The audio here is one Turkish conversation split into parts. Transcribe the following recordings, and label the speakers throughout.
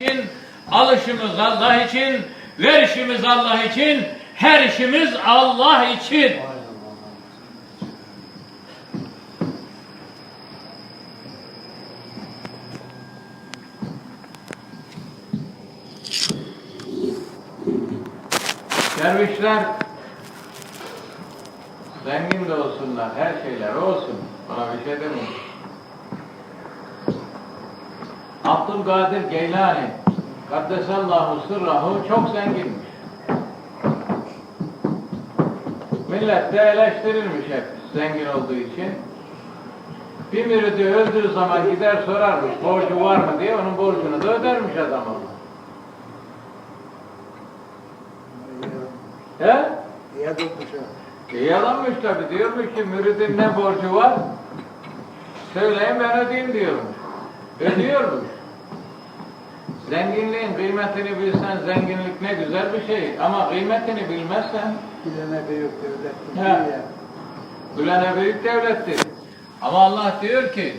Speaker 1: için, alışımız Allah için, verişimiz Allah için, her işimiz Allah için. Dervişler zengin de olsunlar, her şeyler olsun. Bana bir şey demeyin. Abdülkadir Geylani Kaddesallahu sırrahu çok zenginmiş. Millet de eleştirirmiş hep zengin olduğu için. Bir müridi öldüğü zaman gider sorarmış borcu var mı diye onun borcunu da ödermiş adam ona. He?
Speaker 2: İyi tutmuş ha.
Speaker 1: İyi adammış tabi diyormuş ki müridin ne borcu var? Söyleyin ben ödeyeyim diyormuş. Ödüyormuş. Zenginliğin kıymetini bilsen zenginlik ne güzel bir şey ama kıymetini bilmezsen
Speaker 2: Bilene büyük devlet.
Speaker 1: He.
Speaker 2: Ya.
Speaker 1: Bülene büyük devlettir. Ama Allah diyor ki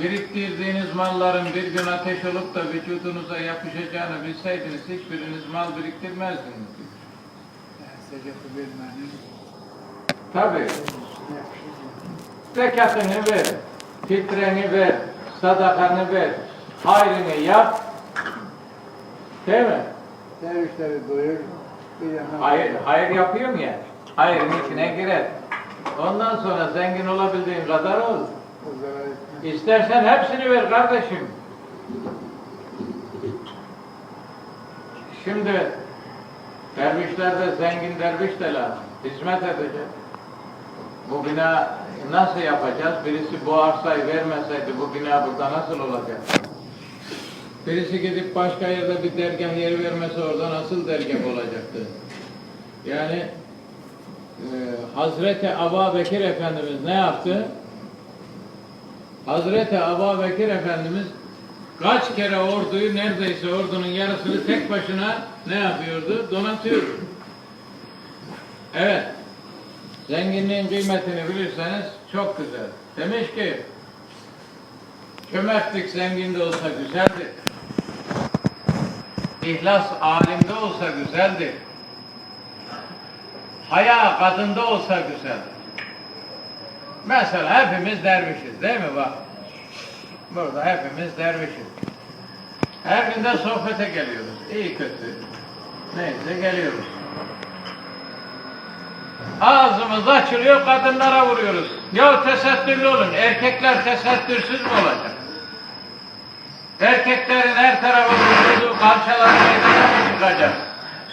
Speaker 1: biriktirdiğiniz malların bir gün ateş olup da vücudunuza yapışacağını bilseydiniz hiçbiriniz mal biriktirmezdiniz.
Speaker 2: Zekatı vermenin yapışır.
Speaker 1: Zekatını ver, fitreni ver, sadakanı ver, hayrını yap. Değil mi?
Speaker 2: Dervişleri doyur.
Speaker 1: Hayır, hayır yapıyorum ya. Hayrın içine girer. Ondan sonra zengin olabildiğin kadar ol. İstersen hepsini ver kardeşim. Şimdi dervişlerde zengin derviş de lazım. Hizmet edecek. Bu bina nasıl yapacağız? Birisi bu arsayı vermeseydi bu bina burada nasıl olacak? Birisi gidip başka yerde bir dergah yer vermese orada nasıl dergah olacaktı? Yani e, Hazreti Aba Bekir Efendimiz ne yaptı? Hazreti Aba Bekir Efendimiz kaç kere orduyu neredeyse ordunun yarısını tek başına ne yapıyordu? Donatıyordu. Evet. Zenginliğin kıymetini bilirseniz çok güzel. Demiş ki cömertlik zenginde olsa güzeldir. İhlas alimde olsa güzeldir. Haya kadında olsa güzel. Mesela hepimiz dervişiz değil mi bak? Burada hepimiz dervişiz. Her günde sohbete geliyoruz. İyi kötü. Neyse geliyoruz. Ağzımız açılıyor kadınlara vuruyoruz. Ya tesettürlü olun. Erkekler tesettürsüz mü olacak? Erkeklerin her tarafı mı çıkacak?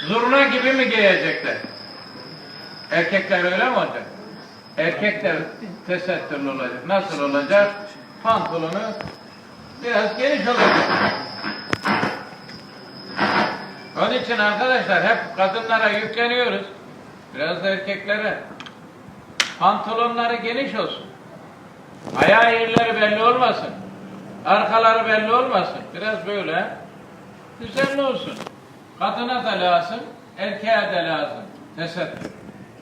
Speaker 1: Zurna gibi mi giyecekler? Erkekler öyle mi olacak? Erkekler tesettürlü olacak. Nasıl olacak? Pantolonu biraz geniş olacak. Onun için arkadaşlar hep kadınlara yükleniyoruz. Biraz da erkeklere. Pantolonları geniş olsun. Ayağı yerleri belli olmasın. Arkaları belli olmasın. Biraz böyle düzenli olsun. Kadına da lazım, erkeğe de lazım. Tesettür.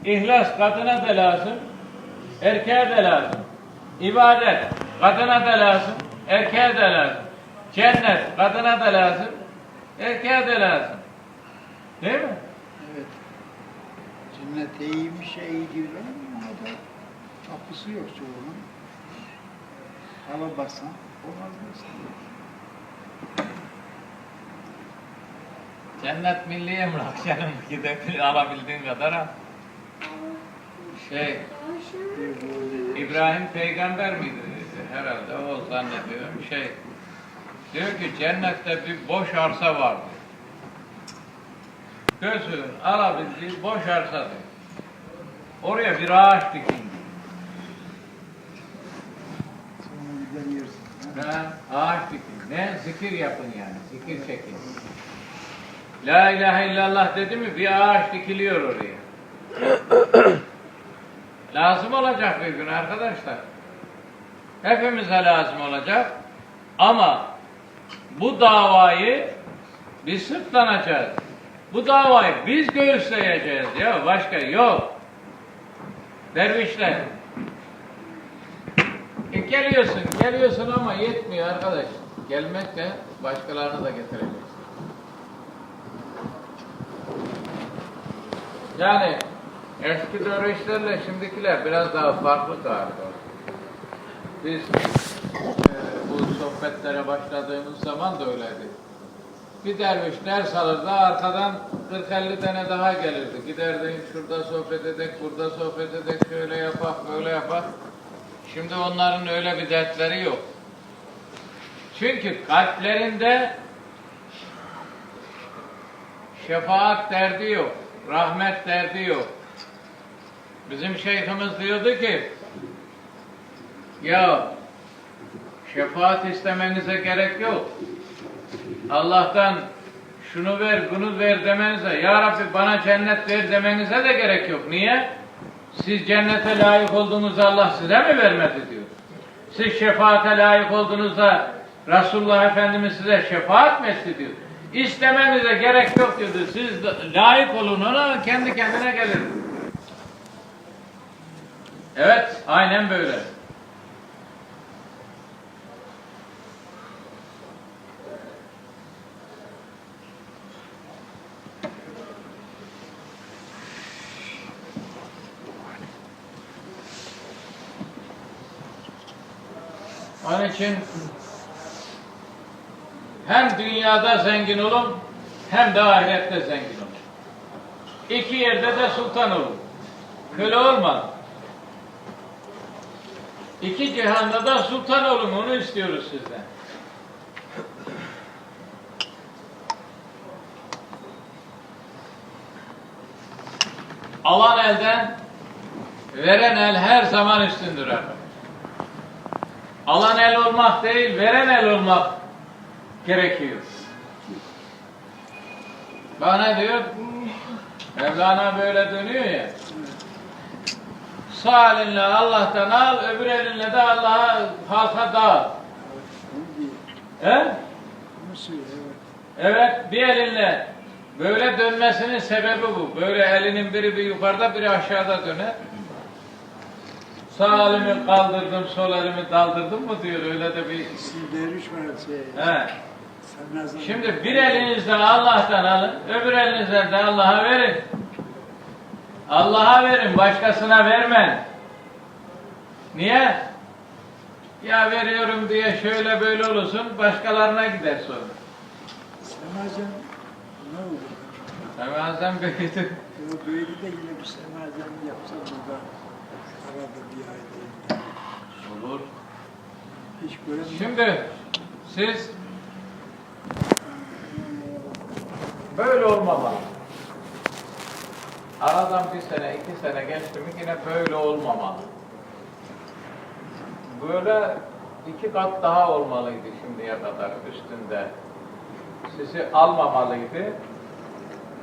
Speaker 1: İhlas kadına da lazım, erkeğe de lazım. İbadet kadına da lazım, erkeğe de lazım. Cennet kadına da lazım, erkeğe de lazım. Değil mi?
Speaker 2: Evet. İyiymiş, iyi diyorlar ama o da kapısı yok çoğunun. Hava basan, olmaz mı?
Speaker 1: Cennet milli emlak canım gidip alabildiğin kadar al. Şey, İbrahim peygamber miydi? Herhalde o zannediyorum. Şey, diyor ki cennette bir boş arsa vardı. Gözün alabildiği boş arsa. Oraya bir ağaç dikin. Ha, ağaç dikin. Ne? Zikir yapın yani. Zikir çekin. La ilahe illallah dedi mi bir ağaç dikiliyor oraya. lazım olacak bir gün arkadaşlar. Hepimize lazım olacak. Ama bu davayı biz sırtlanacağız. Bu davayı biz göğüsleyeceğiz ya başka yok. Dervişler. E geliyorsun, geliyorsun ama yetmiyor arkadaş. Gelmek de Başkalarını da getireceksin. Yani eski dövüşlerle şimdikiler biraz daha farklı galiba. Biz e, bu sohbetlere başladığımız zaman da öyleydi. Bir derviş ders alırdı, arkadan 40-50 tane daha gelirdi. Giderdin şurada sohbet edek, burada sohbet edek, şöyle yapak, böyle yapak. Şimdi onların öyle bir dertleri yok. Çünkü kalplerinde şefaat derdi yok, rahmet derdi yok. Bizim şeyhimiz diyordu ki, ya şefaat istemenize gerek yok. Allah'tan şunu ver, bunu ver demenize, Ya Rabbi bana cennet ver demenize de gerek yok. Niye? Siz cennete layık olduğunuzda Allah size mi vermedi diyor. Siz şefaate layık olduğunuzda Resulullah Efendimiz size şefaat mi etti diyor. İstemenize gerek yok diyordu. Siz layık olun ona kendi kendine gelir. Evet, aynen böyle. Onun için hem dünyada zengin olun hem de ahirette zengin olun. İki yerde de sultan olun. Köle olma. İki cihanda da sultan olun onu istiyoruz sizden. Alan elden veren el her zaman üstündür. Alan el olmak değil, veren el olmak gerekiyor. Bana diyor, Mevlana böyle dönüyor ya. Sağ elinle Allah'tan al, öbür elinle de Allah'a halka.
Speaker 2: Şimdi
Speaker 1: He? Evet, bir elinle böyle dönmesinin sebebi bu. Böyle elinin biri bir yukarıda, biri aşağıda döner. Sağ elimi kaldırdım, sol elimi daldırdım mı diyor. Öyle de bir...
Speaker 2: Siz derviş.
Speaker 1: He. Şimdi bir elinizle Allah'tan alın, öbür elinizle de Allah'a verin. Allah'a verin, başkasına vermen. Niye? Ya veriyorum diye şöyle böyle olursun, başkalarına gider sonra.
Speaker 2: Semazen ne oldu?
Speaker 1: Ramazan büyüdü.
Speaker 2: Ya böyle de yine bir semazen yapsa burada arada bir ay değil.
Speaker 1: Olur.
Speaker 2: Hiç.
Speaker 1: Şimdi siz böyle olmamalı. Aradan bir sene, iki sene geçti mi yine böyle olmamalı. Böyle iki kat daha olmalıydı şimdiye kadar üstünde. Sizi almamalıydı.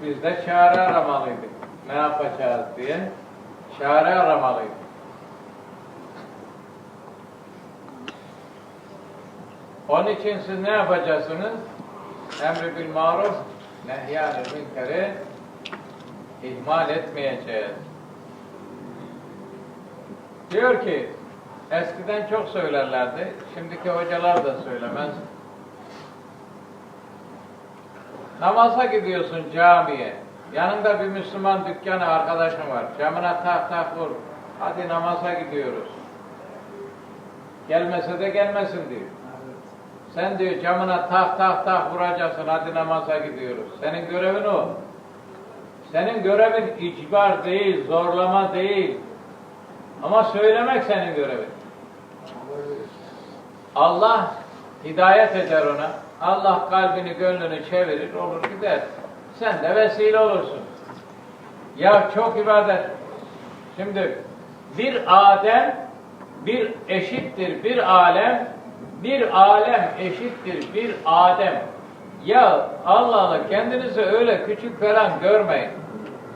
Speaker 1: Biz de çare aramalıydık. Ne yapacağız diye çare aramalıydık. Onun için siz ne yapacaksınız? Emri bil maruf, nehyanı münkeri ihmal etmeyeceğiz. Diyor ki, eskiden çok söylerlerdi, şimdiki hocalar da söylemez. Namaza gidiyorsun camiye, yanında bir Müslüman dükkanı arkadaşın var, camına tak tak vur, hadi namaza gidiyoruz. Gelmese de gelmesin diyor. Sen diyor camına tak tak tak vuracaksın hadi namaza gidiyoruz. Senin görevin o. Senin görevin icbar değil, zorlama değil. Ama söylemek senin görevin. Allah hidayet eder ona. Allah kalbini, gönlünü çevirir, olur gider. Sen de vesile olursun. Ya çok ibadet. Şimdi bir Adem bir eşittir bir alem, bir alem eşittir bir Adem. Ya Allah Allah kendinizi öyle küçük falan görmeyin.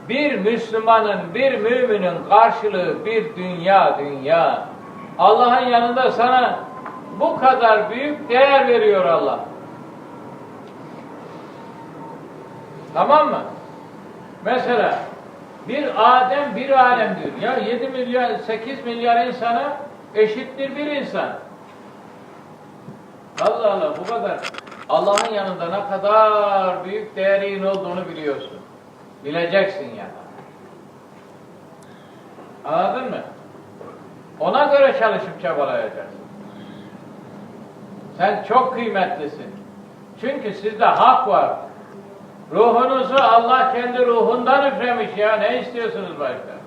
Speaker 1: Bir Müslümanın, bir müminin karşılığı bir dünya dünya. Allah'ın yanında sana bu kadar büyük değer veriyor Allah. Tamam mı? Mesela bir Adem bir alem diyor. Ya 7 milyar 8 milyar insana eşittir bir insan. Allah Allah bu kadar. Allah'ın yanında ne kadar büyük değerin olduğunu biliyorsun. Bileceksin yani. Anladın mı? Ona göre çalışıp çabalayacaksın. Sen çok kıymetlisin. Çünkü sizde hak var. Ruhunuzu Allah kendi ruhundan üflemiş ya. Ne istiyorsunuz başka?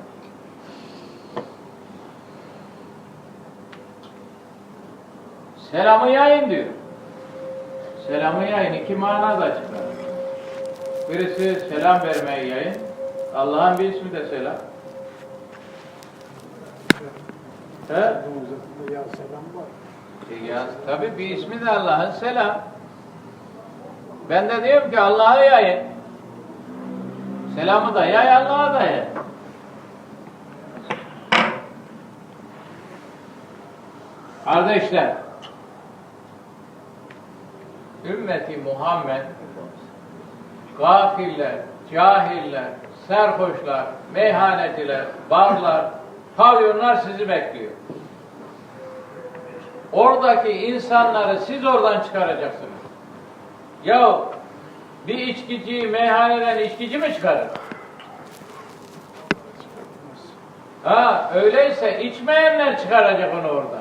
Speaker 1: Selamı yayın diyor. Selamı yayın iki mana da çıkar. Birisi selam vermeyi yayın. Allah'ın bir ismi de selam. He?
Speaker 2: Ya selam var.
Speaker 1: Ya tabii bir ismi de Allah'ın selam. Ben de diyorum ki Allah'a yayın. Selamı da yay Allah'a da yay. Kardeşler, ümmeti Muhammed gafiller, cahiller, serhoşlar, meyhaneciler, barlar, pavyonlar sizi bekliyor. Oradaki insanları siz oradan çıkaracaksınız. Ya bir içkiciyi meyhaneden içkici mi çıkarır? Ha öyleyse içmeyenler çıkaracak onu oradan.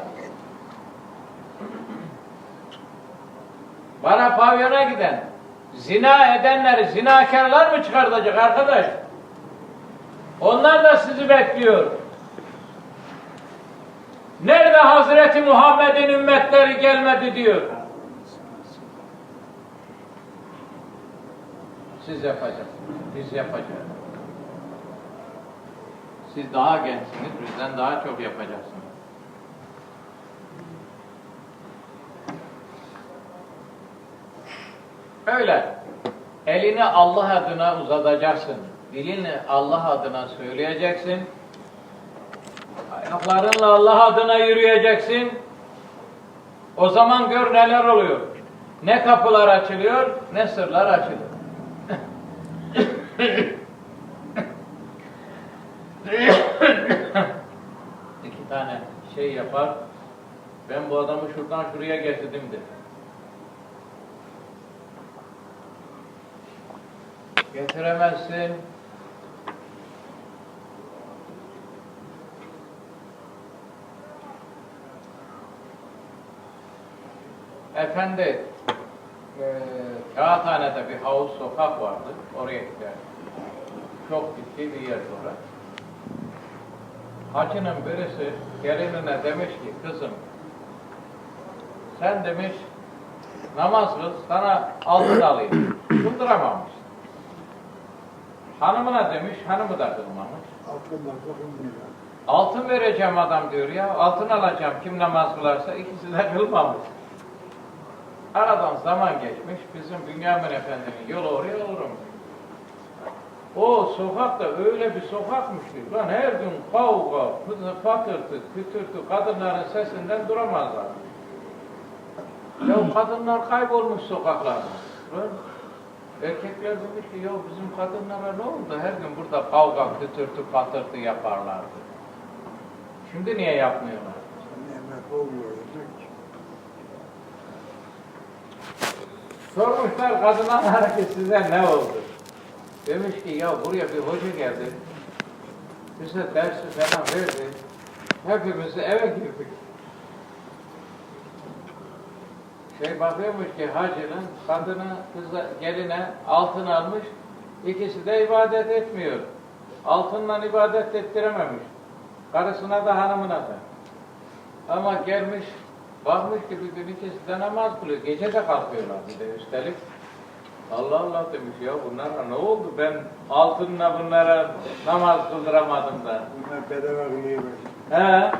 Speaker 1: Bana pavyona giden, zina edenleri zinakarlar mı çıkartacak arkadaş? Onlar da sizi bekliyor. Nerede Hazreti Muhammed'in ümmetleri gelmedi diyor. Siz yapacaksınız. Biz yapacağız. Siz daha gençsiniz. Bizden daha çok yapacaksınız. Öyle. Elini Allah adına uzatacaksın. Dilini Allah adına söyleyeceksin. Ayaklarınla Allah adına yürüyeceksin. O zaman gör neler oluyor. Ne kapılar açılıyor, ne sırlar açılıyor. İki tane şey yapar. Ben bu adamı şuradan şuraya getirdim dedi. Getiremezsin. Efendi, eee Kağıthane'de bir havuz sokak vardı. Oraya gider. Çok ciddi bir yer orası. Hacının birisi gelinine demiş ki kızım sen demiş namaz kıl sana altın alayım. Kıldıramamış. Hanımına demiş hanımı da kılmamış.
Speaker 2: Bakın
Speaker 1: Altın vereceğim adam diyor ya. Altın alacağım kim namaz kılarsa ikisi de kılmamış. Aradan zaman geçmiş. Bizim Bünyamin Efendi'nin yolu oraya olurmuş. O sokak da öyle bir sokakmış ki. Lan her gün kavga, patırtı, kütürtü, kadınların sesinden duramazlar. Ya kadınlar kaybolmuş sokaklarda. Erkekler demiş ki ya bizim kadınlara ne oldu? Her gün burada kavga, kütürtü, patırtı yaparlardı. Şimdi niye yapmıyorlar?
Speaker 2: Emek olmuyor.
Speaker 1: Sormuşlar kadınlar ki size ne oldu? Demiş ki ya buraya bir hoca geldi. Bize dersi falan verdi. Hepimiz eve girdik. Şey bakıyormuş ki hacının kadını, kızı, geline altın almış. İkisi de ibadet etmiyor. Altınla ibadet ettirememiş. Karısına da hanımına da. Ama gelmiş, bakmış ki bir gün ikisi de namaz kılıyor. Gece de kalkıyorlar bir de üstelik. Allah Allah demiş ya bunlara ne oldu? Ben altınla bunlara namaz kıldıramadım da.
Speaker 2: Bunlar bedava kılıyor.
Speaker 1: He.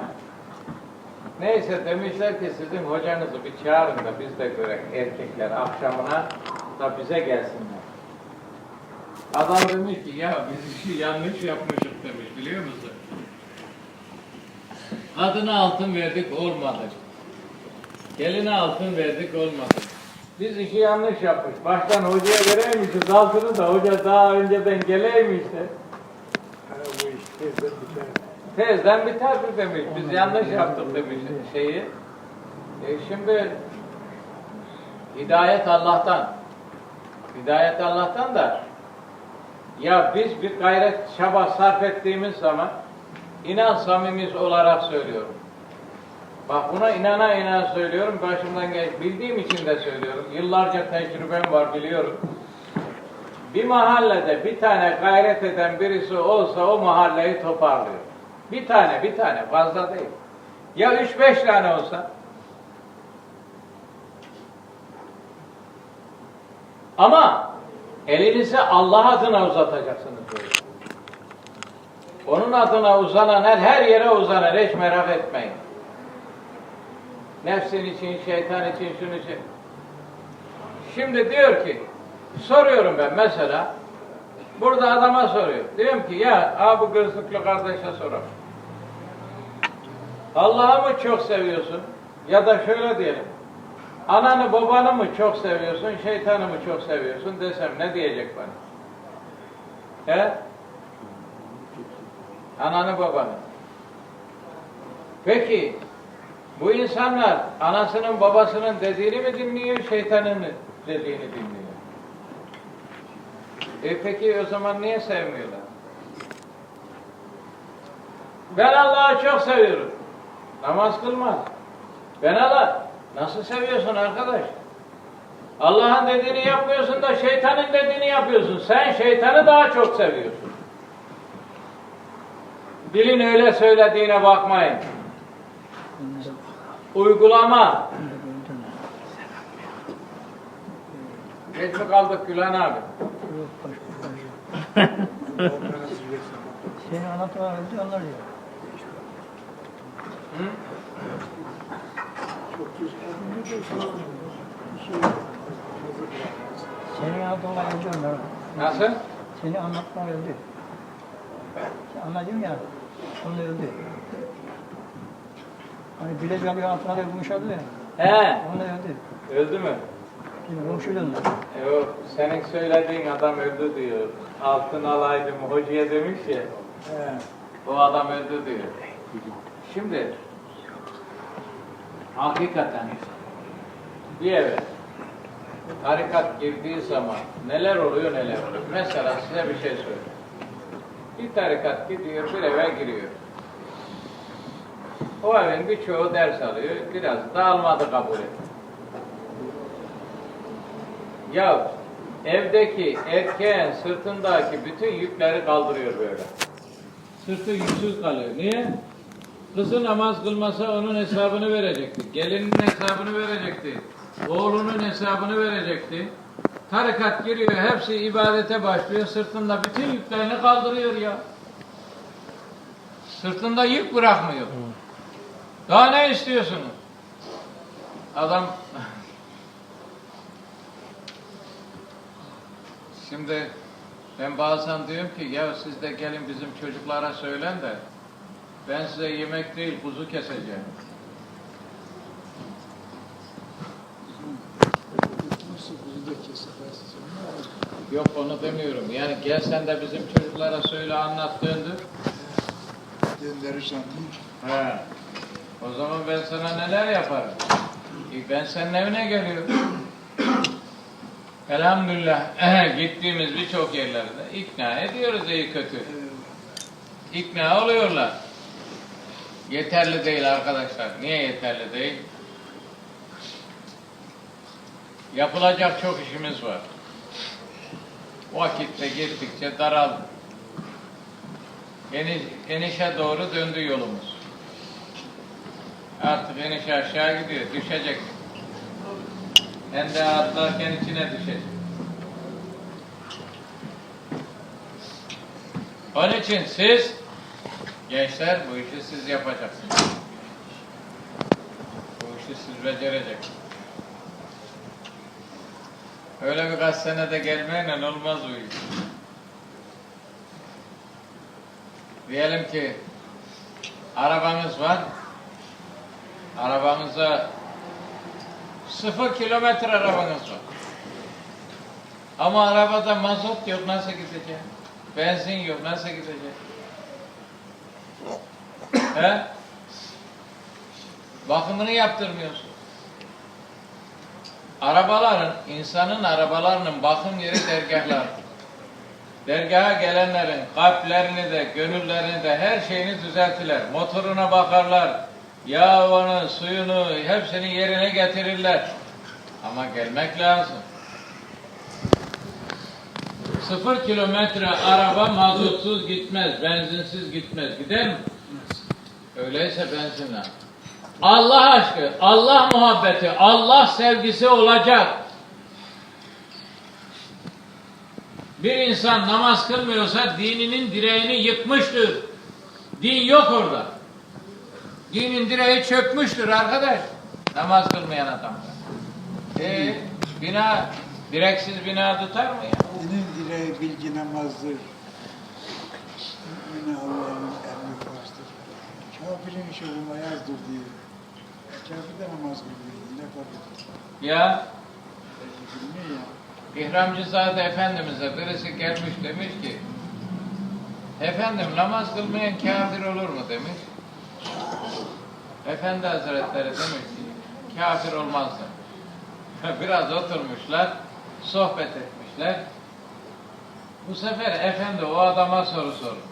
Speaker 1: Neyse demişler ki sizin hocanızı bir çağırın da biz de görek erkekler akşamına da bize gelsinler. Adam demiş ki ya biz işi yanlış yapmışız demiş biliyor musun? Adına altın verdik olmadı. Geline altın verdik olmadı. Biz işi yanlış yapmış. Baştan hocaya vereymişiz altını da hoca daha önceden geleymiş de.
Speaker 2: Ha bu iş tezden biter.
Speaker 1: Tezden biterdi demiş. Biz yanlış yaptık demiş şeyi. E şimdi Hidayet Allah'tan. Hidayet Allah'tan da ya biz bir gayret çaba sarf ettiğimiz zaman inan samimiz olarak söylüyorum. Bak buna inana inan söylüyorum. Başımdan geç bildiğim için de söylüyorum. Yıllarca tecrübem var biliyorum. Bir mahallede bir tane gayret eden birisi olsa o mahalleyi toparlıyor. Bir tane, bir tane fazla değil. Ya üç beş tane olsa Ama elinizi Allah adına uzatacaksınız. Onun adına uzanan her, her yere uzanır. Hiç merak etmeyin. Nefsin için, şeytan için, şunun için. Şimdi diyor ki, soruyorum ben mesela, burada adama soruyor. Diyorum ki ya, ha bu kardeşe soralım. Allah'ı mı çok seviyorsun? Ya da şöyle diyelim. Ananı babanı mı çok seviyorsun, şeytanı mı çok seviyorsun desem ne diyecek bana? He? Ananı babanı. Peki bu insanlar anasının babasının dediğini mi dinliyor, şeytanın dediğini dinliyor? E peki o zaman niye sevmiyorlar? Ben Allah'ı çok seviyorum. Namaz kılmaz. Ben Allah. Nasıl seviyorsun arkadaş? Allah'ın dediğini yapmıyorsun da şeytanın dediğini yapıyorsun. Sen şeytanı daha çok seviyorsun. Dilin öyle söylediğine bakmayın. Uygulama. Geç mi kaldık Gülen abi?
Speaker 3: Seni anlatmalar öldü onlar diyor.
Speaker 1: Hı?
Speaker 3: Seni anlatmalar öldü onlar.
Speaker 1: Nasıl?
Speaker 3: Seni anlatmalar öldü. Sen anladın ya. Onlar öldü. Hani Bilecik bir altına da konuşuyordu ya.
Speaker 1: He.
Speaker 3: Onlar öldü.
Speaker 1: Öldü mü?
Speaker 3: Şimdi konuşuyordu onlar.
Speaker 1: Yok, senin söylediğin adam öldü diyor. Altın alaydım hocaya demiş ya. O adam öldü diyor. Şimdi hakikaten bir eve tarikat girdiği zaman neler oluyor neler oluyor. Mesela size bir şey söyleyeyim. Bir tarikat gidiyor bir eve giriyor. O evin birçoğu ders alıyor. Biraz da almadı kabul etti. Ya evdeki erkeğin sırtındaki bütün yükleri kaldırıyor böyle. Sırtı yüksüz kalıyor. Niye? Kızı namaz kılmasa onun hesabını verecekti. Gelinin hesabını verecekti. Oğlunun hesabını verecekti. Tarikat giriyor, hepsi ibadete başlıyor. Sırtında bütün yüklerini kaldırıyor ya. Sırtında yük bırakmıyor. Daha ne istiyorsunuz? Adam Şimdi ben bazen diyorum ki ya siz de gelin bizim çocuklara söylen de ben size yemek değil kuzu keseceğim. Yok onu demiyorum. Yani gel sen de bizim çocuklara söyle anlat döndür.
Speaker 2: Döndürürsen değil.
Speaker 1: He. O zaman ben sana neler yaparım? E, Ben senin evine geliyorum. Elhamdülillah gittiğimiz birçok yerlerde ikna ediyoruz iyi kötü. İkna oluyorlar. Yeterli değil arkadaşlar. Niye yeterli değil? Yapılacak çok işimiz var. Vakitte gittikçe daraldı. Eniş, enişe doğru döndü yolumuz. Artık eniş aşağı gidiyor, düşecek. Hem de atlarken içine düşecek. Onun için siz, gençler bu işi siz yapacaksınız. Bu işi siz becereceksiniz. Öyle birkaç senede gelmeyle olmaz bu iş. Diyelim ki arabanız var. Arabanıza sıfır kilometre arabanız var. Ama arabada mazot yok nasıl gidecek? Benzin yok nasıl gidecek? He? Bakımını yaptırmıyorsun. arabaların, insanın arabalarının bakım yeri dergahlar. Dergaha gelenlerin kalplerini de, gönüllerini de her şeyini düzeltirler. Motoruna bakarlar. Yağını, suyunu hepsini yerine getirirler. Ama gelmek lazım. Sıfır kilometre araba mazotsuz gitmez, benzinsiz gitmez. Gider mi? Öyleyse benzinle. Allah aşkı, Allah muhabbeti, Allah sevgisi olacak. Bir insan namaz kılmıyorsa dininin direğini yıkmıştır. Din yok orada. Dinin direği çökmüştür arkadaş. Namaz kılmayan adam. E, bina, direksiz bina tutar mı ya?
Speaker 2: Dinin direği bilgi namazdır. Mümin Allah'ın. Kafirin işi olma yazdır diye. Kafir de namaz kılıyor. Ne fark eder?
Speaker 1: Ya. İhramcızade Efendimiz'e birisi gelmiş demiş ki Efendim namaz kılmayan kafir olur mu demiş. Efendi Hazretleri demiş ki kafir olmaz demiş. Biraz oturmuşlar, sohbet etmişler. Bu sefer efendi o adama soru sormuş.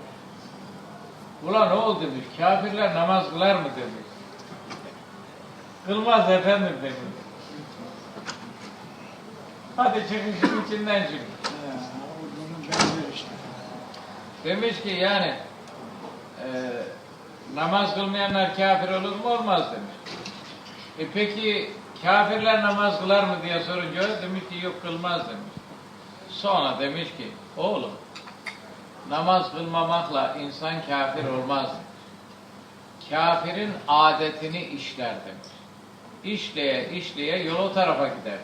Speaker 1: Ulan oğul demiş, kafirler namaz kılar mı demiş. Kılmaz efendim demiş. Hadi çıkın şunun içinden çıkın. Demiş ki yani e, namaz kılmayanlar kafir olur mu? Olmaz demiş. E peki kafirler namaz kılar mı diye sorunca demiş ki yok kılmaz demiş. Sonra demiş ki oğlum namaz kılmamakla insan kafir olmaz. Kafirin adetini işler demiş. İşleye işleye yol o tarafa gider.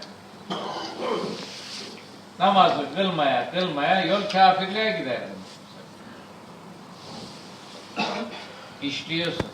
Speaker 1: Namazı kılmaya kılmaya yol kafirliğe gider. İşliyorsun.